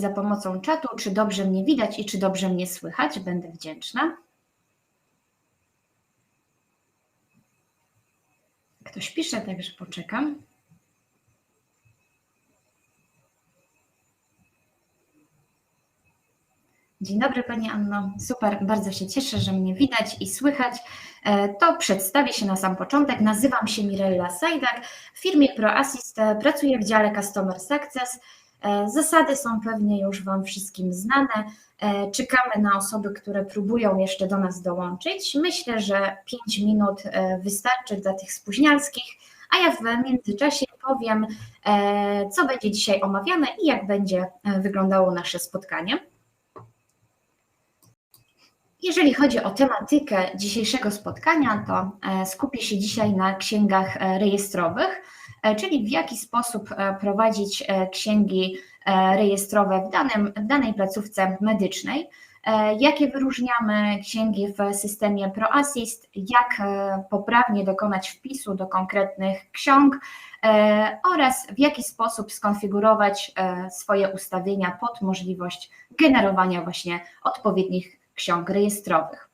za pomocą czatu, czy dobrze mnie widać i czy dobrze mnie słychać. Będę wdzięczna. Ktoś pisze, także poczekam. Dzień dobry Pani Anno. Super, bardzo się cieszę, że mnie widać i słychać. E, to przedstawię się na sam początek. Nazywam się Mirella Sajdak. W firmie ProAssist e, pracuję w dziale Customer Success. E, zasady są pewnie już Wam wszystkim znane. Czekamy na osoby, które próbują jeszcze do nas dołączyć. Myślę, że 5 minut wystarczy dla tych spóźnialskich, a ja w międzyczasie powiem, co będzie dzisiaj omawiane i jak będzie wyglądało nasze spotkanie. Jeżeli chodzi o tematykę dzisiejszego spotkania, to e, skupię się dzisiaj na księgach e, rejestrowych, e, czyli w jaki sposób prowadzić księgi rejestrowe w, danym, w danej placówce medycznej, jakie wyróżniamy księgi w systemie ProAssist, jak poprawnie dokonać wpisu do konkretnych ksiąg? Oraz w jaki sposób skonfigurować swoje ustawienia pod możliwość generowania właśnie odpowiednich ksiąg rejestrowych.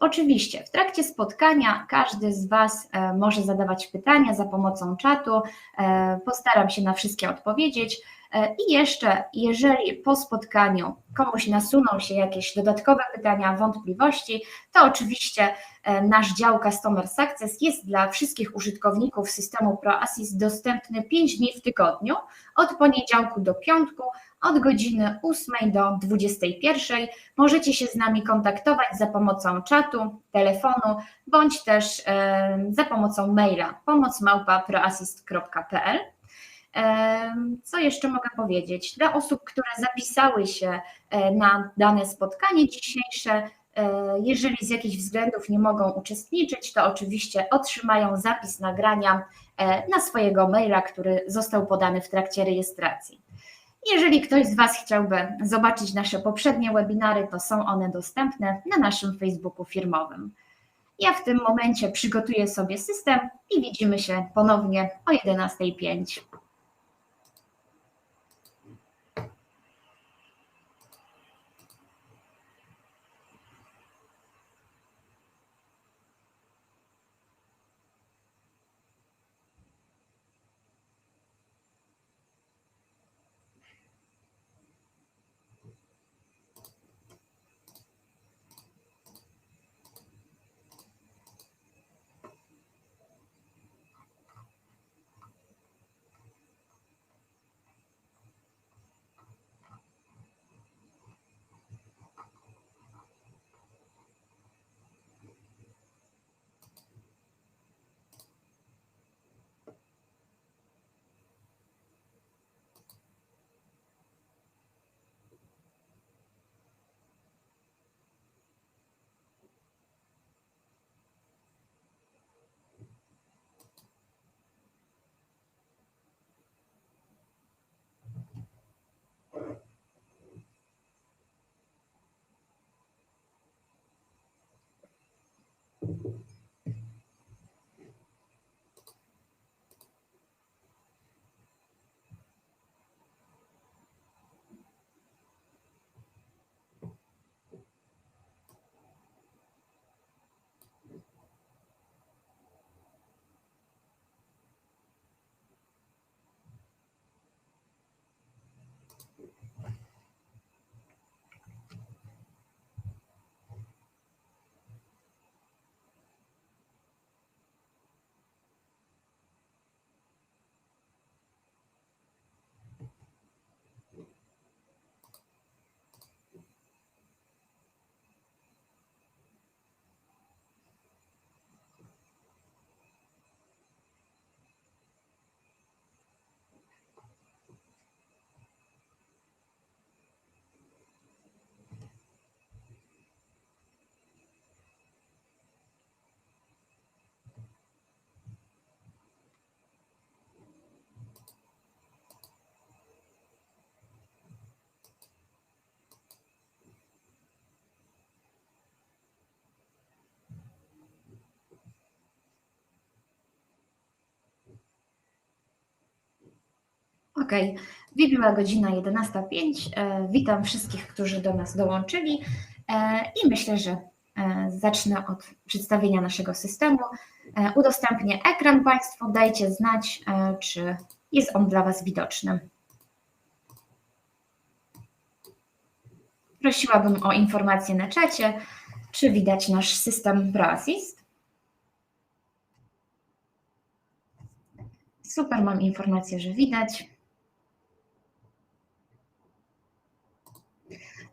Oczywiście w trakcie spotkania każdy z Was e, może zadawać pytania za pomocą czatu. E, postaram się na wszystkie odpowiedzieć. E, I jeszcze, jeżeli po spotkaniu komuś nasuną się jakieś dodatkowe pytania, wątpliwości, to oczywiście nasz dział Customer Success jest dla wszystkich użytkowników systemu ProAssist dostępny 5 dni w tygodniu, od poniedziałku do piątku, od godziny 8 do 21. Możecie się z nami kontaktować za pomocą czatu, telefonu, bądź też za pomocą maila pomocmałpa.proassist.pl. Co jeszcze mogę powiedzieć? Dla osób, które zapisały się e, na dane spotkanie dzisiejsze, e, jeżeli z jakichś względów nie mogą uczestniczyć, to oczywiście otrzymają zapis nagrania e, na swojego maila, który został podany w trakcie rejestracji. Jeżeli ktoś z Was chciałby zobaczyć nasze poprzednie webinary, to są one dostępne na naszym Facebooku firmowym. Ja w tym momencie przygotuję sobie system i widzimy się ponownie o 11.05. Ok, wybiła godzina 11.05. E, Witam wszystkich, którzy do nas dołączyli e, i myślę, że e, zacznę od przedstawienia naszego systemu. Udostępnię ekran Państwu, dajcie znać, czy jest on dla Was widoczny. Prosiłabym o informację na czacie, czy widać nasz system ProAssist. Super, mam informację, że widać.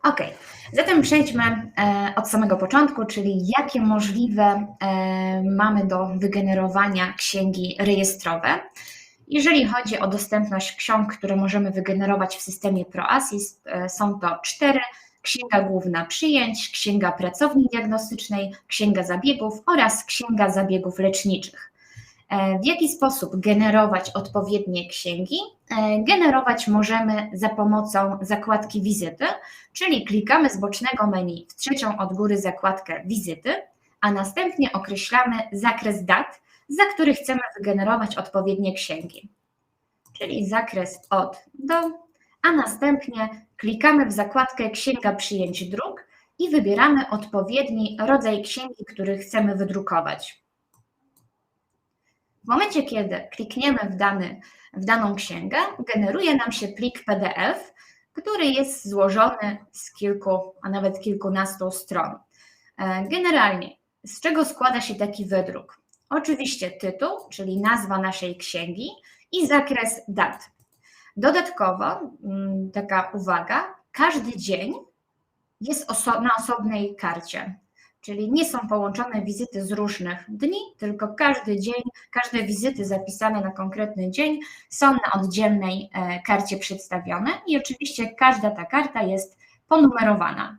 Ok, zatem przejdźmy e, od samego początku, czyli jakie możliwe e, mamy do wygenerowania księgi rejestrowe. Jeżeli chodzi o dostępność ksiąg, które możemy wygenerować w systemie ProAssist, e, są to cztery. Księga główna przyjęć, księga pracowni diagnostycznej, księga zabiegów oraz księga zabiegów leczniczych. E, W jaki sposób generować odpowiednie księgi? E, Generować możemy za pomocą zakładki wizyty, czyli klikamy z bocznego menu w trzecią od góry zakładkę wizyty, a następnie określamy zakres dat, za który chcemy wygenerować odpowiednie księgi. Czyli zakres od do, a następnie klikamy w zakładkę Księga przyjęć dróg i wybieramy odpowiedni rodzaj księgi, który chcemy wydrukować. W momencie, kiedy klikniemy w, dany, w daną księgę, generuje nam się plik PDF, który jest złożony z kilku, a nawet kilkunastu stron. E, Generalnie, z czego składa się taki wydruk? Oczywiście tytuł, czyli nazwa naszej księgi i zakres dat. Dodatkowo, mm, taka uwaga, każdy dzień jest oso- na osobnej karcie. Czyli nie są połączone wizyty z różnych dni, tylko każdy dzień, każde wizyty zapisane na konkretny dzień są na oddzielnej e, karcie przedstawione i oczywiście każda ta karta jest ponumerowana.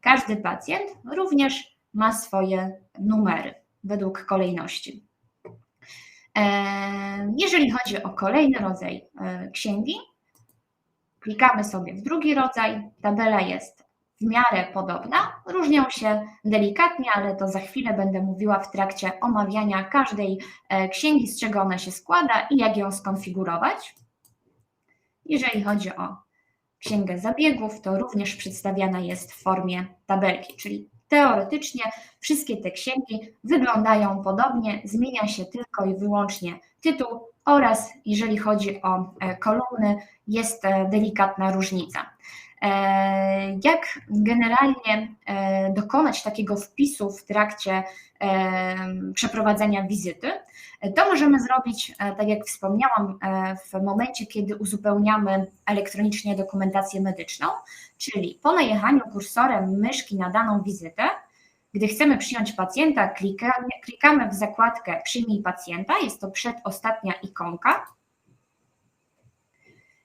Każdy pacjent również ma swoje numery według kolejności. E, Jeżeli chodzi o kolejny rodzaj e, księgi, klikamy sobie w drugi rodzaj, tabela jest w miarę podobna, różnią się delikatnie, ale to za chwilę będę mówiła w trakcie omawiania każdej e, księgi, z czego ona się składa i jak ją skonfigurować. Jeżeli chodzi o księgę zabiegów, to również przedstawiana jest w formie tabelki, czyli teoretycznie wszystkie te księgi wyglądają podobnie, zmienia się tylko i wyłącznie tytuł oraz jeżeli chodzi o e, kolumny, jest e, delikatna różnica. E, Jak generalnie e, dokonać takiego wpisu w trakcie e, przeprowadzania wizyty? To możemy zrobić, tak jak wspomniałam, w momencie, kiedy uzupełniamy elektronicznie dokumentację medyczną, czyli po najechaniu kursorem myszki na daną wizytę, gdy chcemy przyjąć pacjenta, klikamy, klikamy w zakładkę Przyjmij pacjenta, jest to przedostatnia ikonka.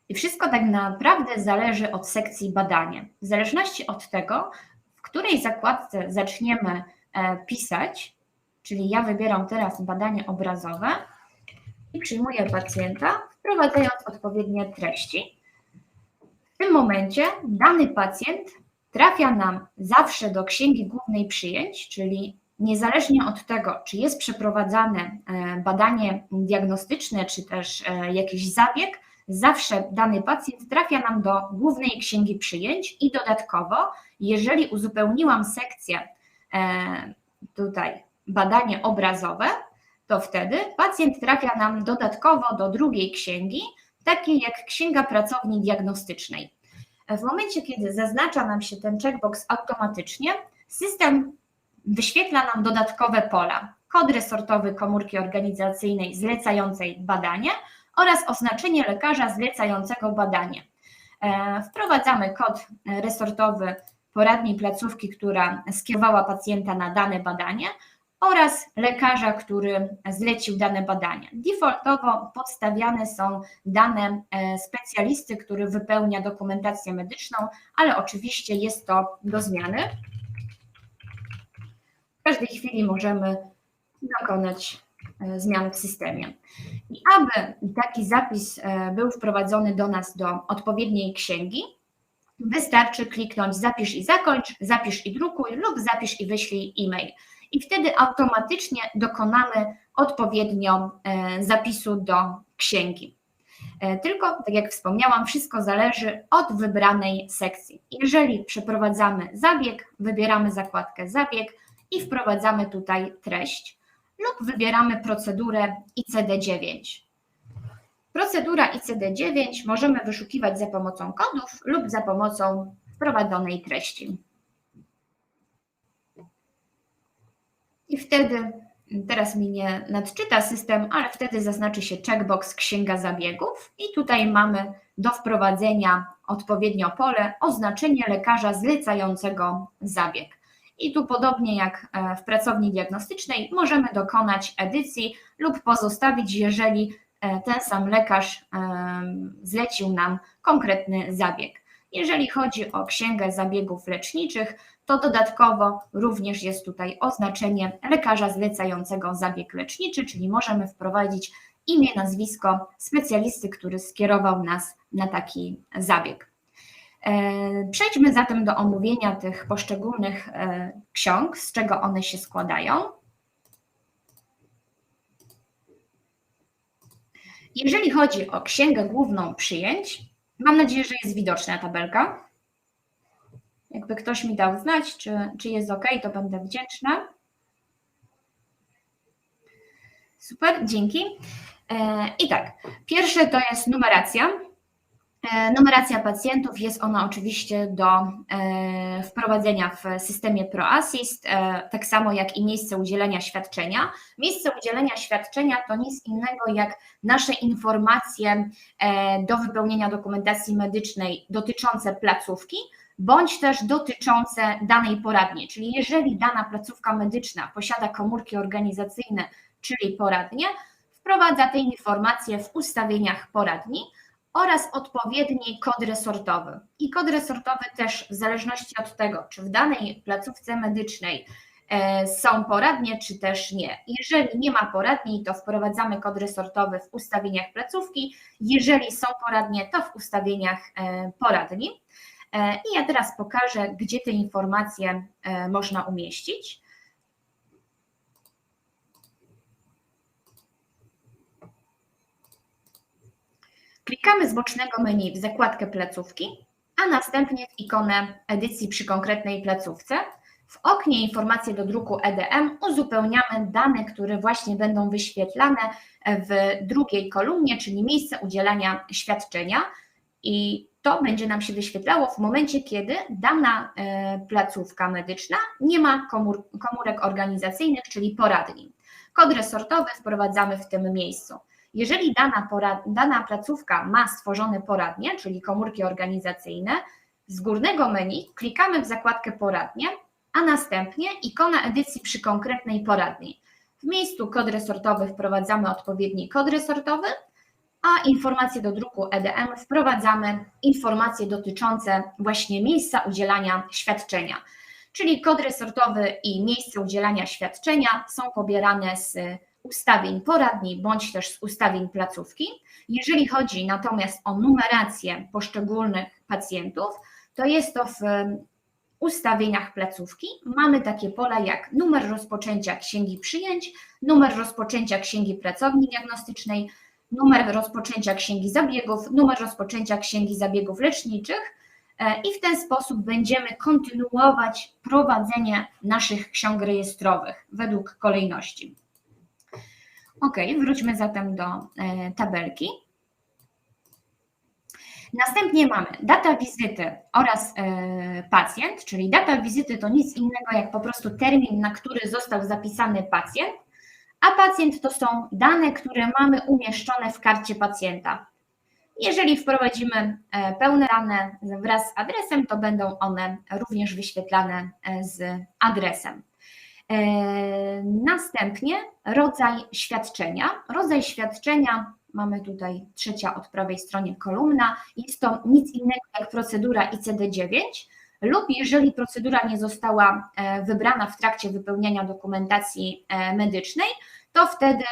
I wszystko tak naprawdę zależy od sekcji badania. W zależności od tego, w której zakładce zaczniemy e, pisać, czyli ja wybieram teraz badanie obrazowe i przyjmuję pacjenta, wprowadzając odpowiednie treści. W tym momencie dany pacjent trafia nam zawsze do księgi głównej przyjęć, czyli niezależnie od tego, czy jest przeprowadzane e, badanie diagnostyczne, czy też e, jakiś zabieg, zawsze dany pacjent trafia nam do głównej księgi przyjęć i dodatkowo, jeżeli uzupełniłam sekcję e, tutaj badanie obrazowe, to wtedy pacjent trafia nam dodatkowo do drugiej księgi, takiej jak księga pracowni diagnostycznej. W momencie, kiedy zaznacza nam się ten checkbox automatycznie, system wyświetla nam dodatkowe pola. Kod resortowy komórki organizacyjnej zlecającej badanie oraz oznaczenie lekarza zlecającego badanie. E, Wprowadzamy kod resortowy poradni placówki, która skierowała pacjenta na dane badanie oraz lekarza, który zlecił dane badania. Defaultowo podstawiane są dane e, specjalisty, który wypełnia dokumentację medyczną, ale oczywiście jest to do zmiany. W każdej chwili możemy dokonać zmian w systemie. I aby taki zapis e, był wprowadzony do nas do odpowiedniej księgi, wystarczy kliknąć zapisz i zakończ, zapisz i drukuj lub zapisz i wyślij e-mail. I wtedy automatycznie dokonamy odpowiednio e, zapisu do księgi. Tylko, tak jak wspomniałam, wszystko zależy od wybranej sekcji. Jeżeli przeprowadzamy zabieg, wybieramy zakładkę zabieg i wprowadzamy tutaj treść lub wybieramy procedurę ICD-9. Procedura ICD-9 możemy wyszukiwać za pomocą kodów lub za pomocą wprowadzonej treści. I wtedy, teraz mi nie nadczyta system, ale wtedy zaznaczy się checkbox Księga Zabiegów i tutaj mamy do wprowadzenia odpowiednio pole oznaczenie lekarza zlecającego zabieg. I tu podobnie jak e, w pracowni diagnostycznej możemy dokonać edycji lub pozostawić, jeżeli e, ten sam lekarz e, zlecił nam konkretny zabieg. Jeżeli chodzi o księgę zabiegów leczniczych, to dodatkowo również jest tutaj oznaczenie lekarza zlecającego zabieg leczniczy, czyli możemy wprowadzić imię, nazwisko specjalisty, który skierował nas na taki zabieg. E, przejdźmy zatem do omówienia tych poszczególnych e, ksiąg, z czego one się składają. Jeżeli chodzi o księgę główną przyjęć, mam nadzieję, że jest widoczna tabelka. Jakby ktoś mi dał znać, czy, czy jest OK, to będę wdzięczna. Super, dzięki. E, I tak, pierwsze to jest numeracja. E, numeracja pacjentów jest ona oczywiście do e, wprowadzenia w systemie ProAssist, tak samo jak i miejsce udzielenia świadczenia. Miejsce udzielenia świadczenia to nic innego jak nasze informacje do wypełnienia dokumentacji medycznej dotyczące placówki, bądź też dotyczące danej poradni. Czyli jeżeli dana placówka medyczna posiada komórki organizacyjne, czyli poradnie, wprowadza te informacje w ustawieniach poradni oraz odpowiedni kod resortowy. I kod resortowy też w zależności od tego, czy w danej placówce medycznej e, są poradnie, czy też nie. Jeżeli nie ma poradni, to wprowadzamy kod resortowy w ustawieniach placówki. Jeżeli są poradnie, to w ustawieniach e, poradni. E, I ja teraz pokażę, gdzie te informacje można umieścić. Klikamy z bocznego menu w zakładkę placówki, a następnie w ikonę edycji przy konkretnej placówce. W oknie informacje do druku EDM uzupełniamy dane, które właśnie będą wyświetlane w drugiej kolumnie, czyli miejsce udzielania świadczenia. I to będzie nam się wyświetlało w momencie, kiedy dana e, placówka medyczna nie ma komór, komórek organizacyjnych, czyli poradni. Kod resortowy wprowadzamy w tym miejscu. Jeżeli dana, porad, dana placówka ma stworzone poradnie, czyli komórki organizacyjne, z górnego menu klikamy w zakładkę poradnie, a następnie ikona edycji przy konkretnej poradni. W miejscu kod resortowy wprowadzamy odpowiedni kod resortowy, a informacje do druku EDM wprowadzamy informacje dotyczące właśnie miejsca udzielania świadczenia. Czyli kod resortowy i miejsce udzielania świadczenia są pobierane z ustawień poradni bądź też z ustawień placówki. Jeżeli chodzi natomiast o numerację poszczególnych pacjentów, to jest to w ustawieniach placówki. Mamy takie pola jak numer rozpoczęcia księgi przyjęć, numer rozpoczęcia księgi pracowni diagnostycznej, numer rozpoczęcia księgi zabiegów, numer rozpoczęcia księgi zabiegów leczniczych. E, I w ten sposób będziemy kontynuować prowadzenie naszych ksiąg rejestrowych według kolejności. Ok, wróćmy zatem do e, tabelki. Następnie mamy data wizyty oraz e, pacjent, czyli data wizyty to nic innego jak po prostu termin, na który został zapisany pacjent, a pacjent to są dane, które mamy umieszczone w karcie pacjenta. Jeżeli wprowadzimy e, pełne dane wraz z adresem, to będą one również wyświetlane z adresem. E, następnie rodzaj świadczenia. Rodzaj świadczenia mamy tutaj trzecia od prawej stronie kolumna. Jest to nic innego jak procedura ICD-9 lub jeżeli procedura nie została e, wybrana w trakcie wypełniania dokumentacji e, medycznej, to wtedy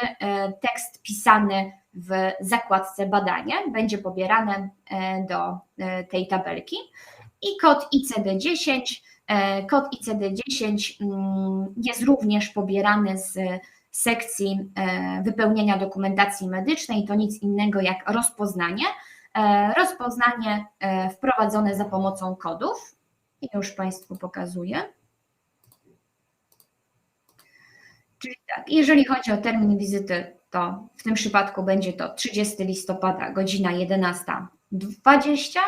tekst pisany w zakładce badanie będzie pobierany do tej tabelki i kod ICD-10 E, kod ICD-10 mm, jest również pobierany z sekcji wypełnienia dokumentacji medycznej. To nic innego jak rozpoznanie. Rozpoznanie wprowadzone za pomocą kodów. I już Państwu pokazuję. Czyli tak, jeżeli chodzi o termin wizyty, to w tym przypadku będzie to 30 listopada, godzina 11.20.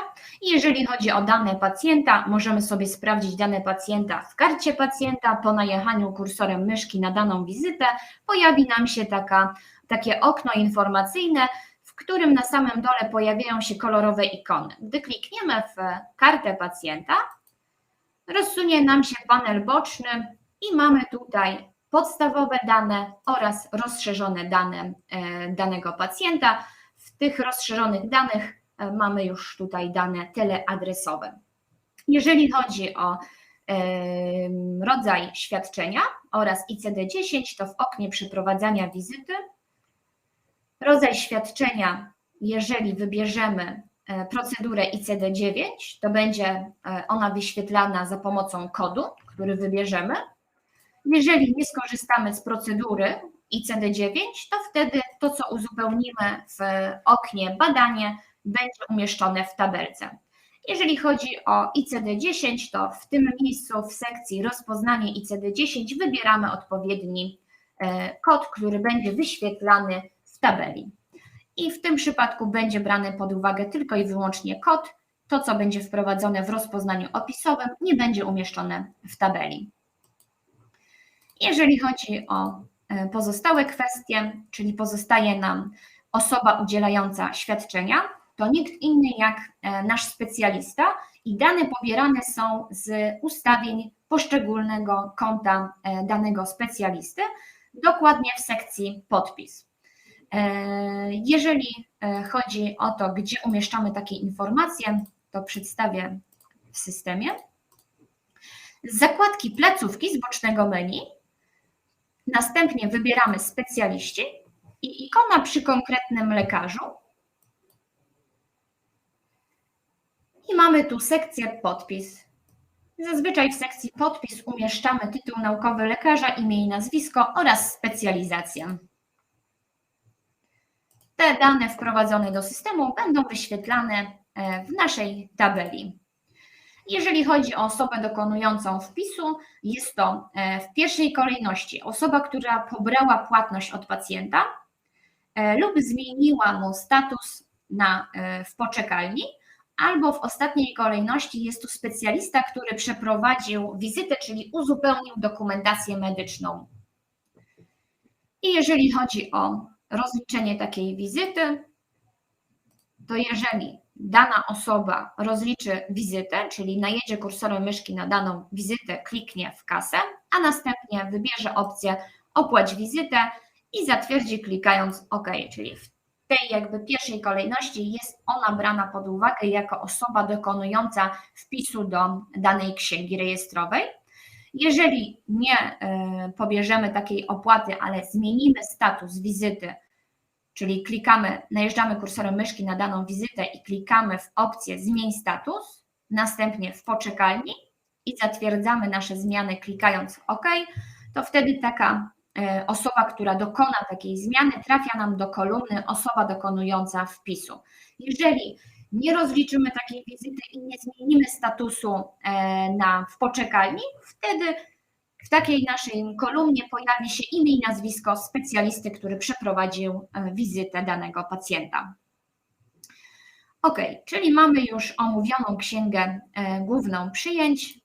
I jeżeli chodzi o dane pacjenta, możemy sobie sprawdzić dane pacjenta w karcie pacjenta. Po najechaniu kursorem myszki na daną wizytę pojawi nam się taka, takie okno informacyjne, w którym na samym dole pojawiają się kolorowe ikony. Gdy klikniemy w kartę pacjenta, rozsunie nam się panel boczny i mamy tutaj podstawowe dane oraz rozszerzone dane e, danego pacjenta. W tych rozszerzonych danych mamy już tutaj dane teleadresowe. Jeżeli chodzi o rodzaj świadczenia oraz ICD-10, to w oknie przeprowadzania wizyty rodzaj świadczenia, jeżeli wybierzemy e, procedurę ICD-9, to będzie ona wyświetlana za pomocą kodu, który wybierzemy. Jeżeli nie skorzystamy z procedury ICD-9, to wtedy to, co uzupełnimy w oknie badanie, będzie umieszczone w tabelce. Jeżeli chodzi o ICD-10, to w tym miejscu w sekcji rozpoznanie ICD-10 wybieramy odpowiedni e, kod, który będzie wyświetlany w tabeli. I w tym przypadku będzie brany pod uwagę tylko i wyłącznie kod. To, co będzie wprowadzone w rozpoznaniu opisowym, nie będzie umieszczone w tabeli. Jeżeli chodzi o e, pozostałe kwestie, czyli pozostaje nam osoba udzielająca świadczenia, to nikt inny jak e, nasz specjalista i dane pobierane są z ustawień poszczególnego konta e, danego specjalisty, dokładnie w sekcji podpis. Jeżeli chodzi o to, gdzie umieszczamy takie informacje, to przedstawię w systemie. Z zakładki placówki z bocznego menu Następnie wybieramy specjaliści i ikona przy konkretnym lekarzu. I mamy tu sekcję podpis. Zazwyczaj w sekcji podpis umieszczamy tytuł naukowy lekarza, imię i nazwisko oraz specjalizację. Te dane wprowadzone do systemu będą wyświetlane e, w naszej tabeli. Jeżeli chodzi o osobę dokonującą wpisu, jest to e, w pierwszej kolejności osoba, która pobrała płatność od pacjenta e, lub zmieniła mu status na, w poczekalni, albo w ostatniej kolejności jest to specjalista, który przeprowadził wizytę, czyli uzupełnił dokumentację medyczną. I jeżeli chodzi o rozliczenie takiej wizyty, to jeżeli dana osoba rozliczy wizytę, czyli najedzie kursorem myszki na daną wizytę, kliknie w kasę, a następnie wybierze opcję opłać wizytę i zatwierdzi klikając OK, czyli w tej jakby pierwszej kolejności jest ona brana pod uwagę jako osoba dokonująca wpisu do danej księgi rejestrowej. Jeżeli nie y, pobierzemy takiej opłaty, ale zmienimy status wizyty czyli klikamy, najeżdżamy kursorem myszki na daną wizytę i klikamy w opcję zmień status, następnie w poczekalni i zatwierdzamy nasze zmiany klikając OK, to wtedy taka e, osoba, która dokona takiej zmiany, trafia nam do kolumny osoba dokonująca wpisu. Jeżeli nie rozliczymy takiej wizyty i nie zmienimy statusu e, na, w poczekalni, wtedy w takiej naszej kolumnie pojawi się imię i nazwisko specjalisty, który przeprowadził e, wizytę danego pacjenta. Ok, czyli mamy już omówioną księgę e, główną przyjęć.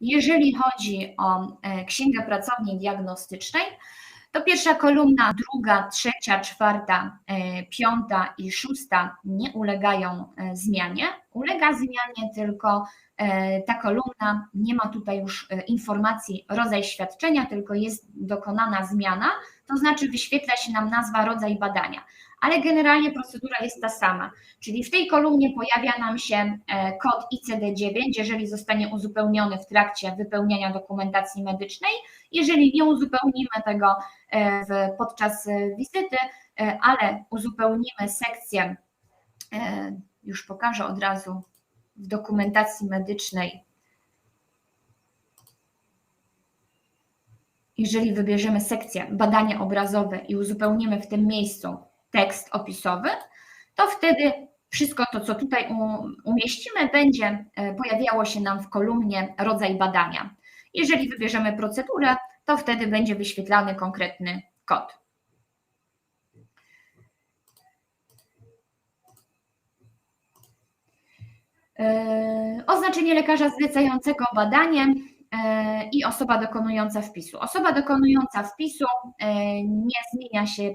Jeżeli chodzi o e, księgę pracowni diagnostycznej, to pierwsza kolumna, druga, trzecia, czwarta, piąta i szósta nie ulegają zmianie. Ulega zmianie tylko E, ta kolumna nie ma tutaj już e, informacji rodzaj świadczenia, tylko jest dokonana zmiana, to znaczy wyświetla się nam nazwa, rodzaj badania. Ale generalnie procedura jest ta sama, czyli w tej kolumnie pojawia nam się e, kod ICD-9, jeżeli zostanie uzupełniony w trakcie wypełniania dokumentacji medycznej. Jeżeli nie uzupełnimy tego podczas wizyty, ale uzupełnimy sekcję, już pokażę od razu w dokumentacji medycznej jeżeli wybierzemy sekcję badania obrazowe i uzupełnimy w tym miejscu tekst opisowy, to wtedy wszystko to, co tutaj umieścimy, będzie e, pojawiało się nam w kolumnie rodzaj badania. Jeżeli wybierzemy procedurę, to wtedy będzie wyświetlany konkretny kod. E, oznaczenie lekarza zlecającego badanie e, i osoba dokonująca wpisu. Osoba dokonująca wpisu nie zmienia się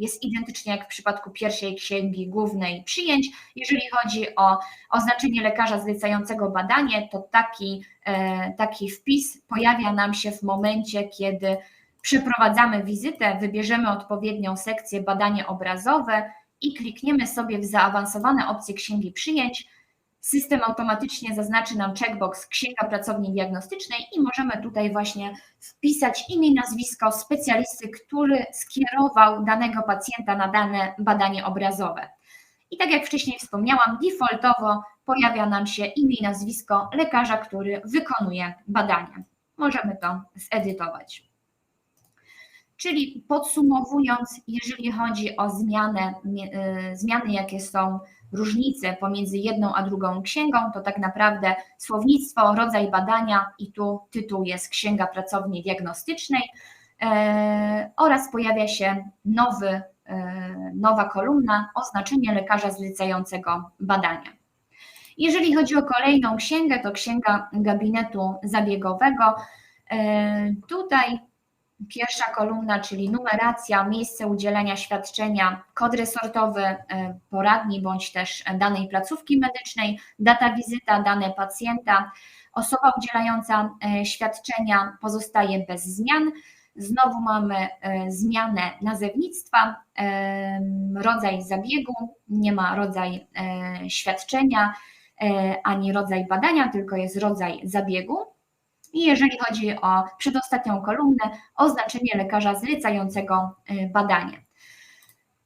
jest identycznie jak w przypadku pierwszej księgi głównej przyjęć. Jeżeli chodzi o oznaczenie lekarza zlecającego badanie, to taki, e, taki wpis pojawia nam się w momencie, kiedy przeprowadzamy wizytę, wybierzemy odpowiednią sekcję badanie obrazowe i klikniemy sobie w zaawansowane opcje księgi przyjęć system automatycznie zaznaczy nam checkbox Księga Pracowni Diagnostycznej i możemy tutaj właśnie wpisać imię i nazwisko specjalisty, który skierował danego pacjenta na dane badanie obrazowe. I tak jak wcześniej wspomniałam, defaultowo pojawia nam się imię i nazwisko lekarza, który wykonuje badania. Możemy to zedytować. Czyli podsumowując, jeżeli chodzi o zmianę, y, zmiany, jakie są różnice pomiędzy jedną a drugą księgą, to tak naprawdę słownictwo, rodzaj badania i tu tytuł jest Księga Pracowni Diagnostycznej e, oraz pojawia się nowy, e, nowa kolumna oznaczenie lekarza zlecającego badania. Jeżeli chodzi o kolejną księgę, to księga gabinetu zabiegowego. E, tutaj Pierwsza kolumna, czyli numeracja, miejsce udzielenia świadczenia, kod resortowy e, poradni bądź też danej placówki medycznej, data wizyta, dane pacjenta. Osoba udzielająca e, świadczenia pozostaje bez zmian. Znowu mamy e, zmianę nazewnictwa, rodzaj zabiegu, nie ma rodzaj świadczenia ani rodzaj badania, tylko jest rodzaj zabiegu. I jeżeli chodzi o przedostatnią kolumnę, oznaczenie lekarza zlecającego y, badanie.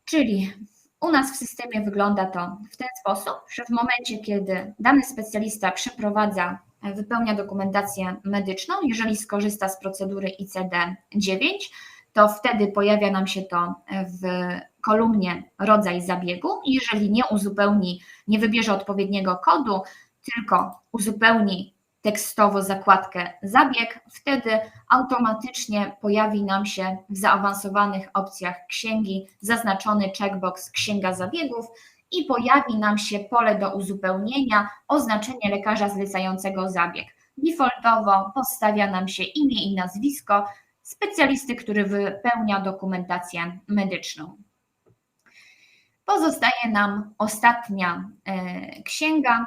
Czyli u nas w systemie wygląda to w ten sposób, że w momencie, kiedy dany specjalista przeprowadza, y, wypełnia dokumentację medyczną, jeżeli skorzysta z procedury ICD-9, to wtedy pojawia nam się to w kolumnie rodzaj zabiegu. Jeżeli nie uzupełni, nie wybierze odpowiedniego kodu, tylko uzupełni tekstowo zakładkę zabieg, wtedy automatycznie pojawi nam się w zaawansowanych opcjach księgi zaznaczony checkbox Księga Zabiegów i pojawi nam się pole do uzupełnienia oznaczenie lekarza zlecającego zabieg. Defaultowo postawia nam się imię i nazwisko specjalisty, który wypełnia dokumentację medyczną. Pozostaje nam ostatnia e, księga,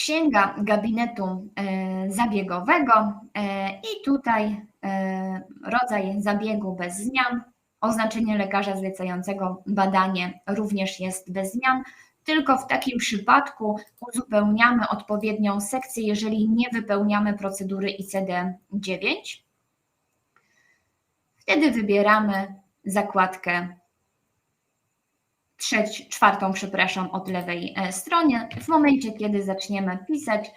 księga gabinetu e, zabiegowego e, i tutaj e, rodzaj zabiegu bez zmian, oznaczenie lekarza zlecającego badanie również jest bez zmian, tylko w takim przypadku uzupełniamy odpowiednią sekcję, jeżeli nie wypełniamy procedury ICD-9. Wtedy wybieramy zakładkę trzeć, czwartą, przepraszam, od lewej e, stronie. W momencie, kiedy zaczniemy pisać,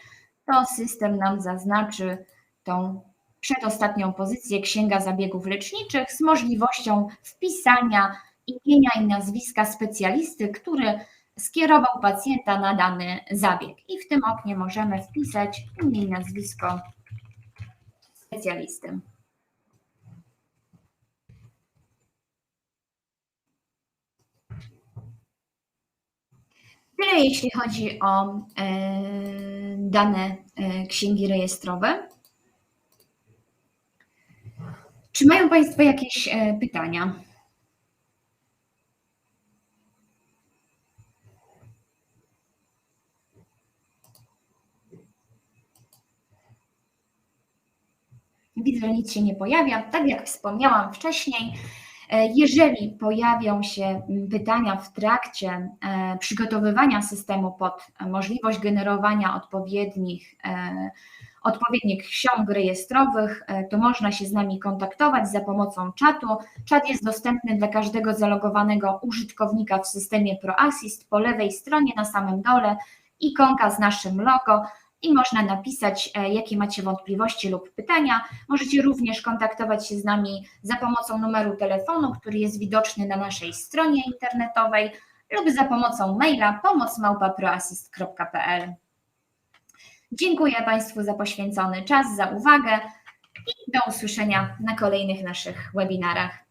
to system nam zaznaczy tą przedostatnią pozycję Księga Zabiegów Leczniczych z możliwością wpisania imienia i nazwiska specjalisty, który skierował pacjenta na dany zabieg. I w tym oknie możemy wpisać imię i nazwisko specjalisty. Tyle jeśli chodzi o e, dane e, księgi rejestrowe. Czy mają Państwo jakieś e, pytania? Widzę, że nic się nie pojawia. Tak jak wspomniałam wcześniej, jeżeli pojawią się pytania w trakcie e, przygotowywania systemu pod możliwość generowania odpowiednich, e, odpowiednich ksiąg rejestrowych, e, to można się z nami kontaktować za pomocą czatu. Czat jest dostępny dla każdego zalogowanego użytkownika w systemie ProAssist. Po lewej stronie na samym dole ikonka z naszym logo i można napisać, e, jakie macie wątpliwości lub pytania. Możecie również kontaktować się z nami za pomocą numeru telefonu, który jest widoczny na naszej stronie internetowej lub za pomocą maila pomocmałpaproassist.pl. Dziękuję Państwu za poświęcony czas, za uwagę i do usłyszenia na kolejnych naszych webinarach.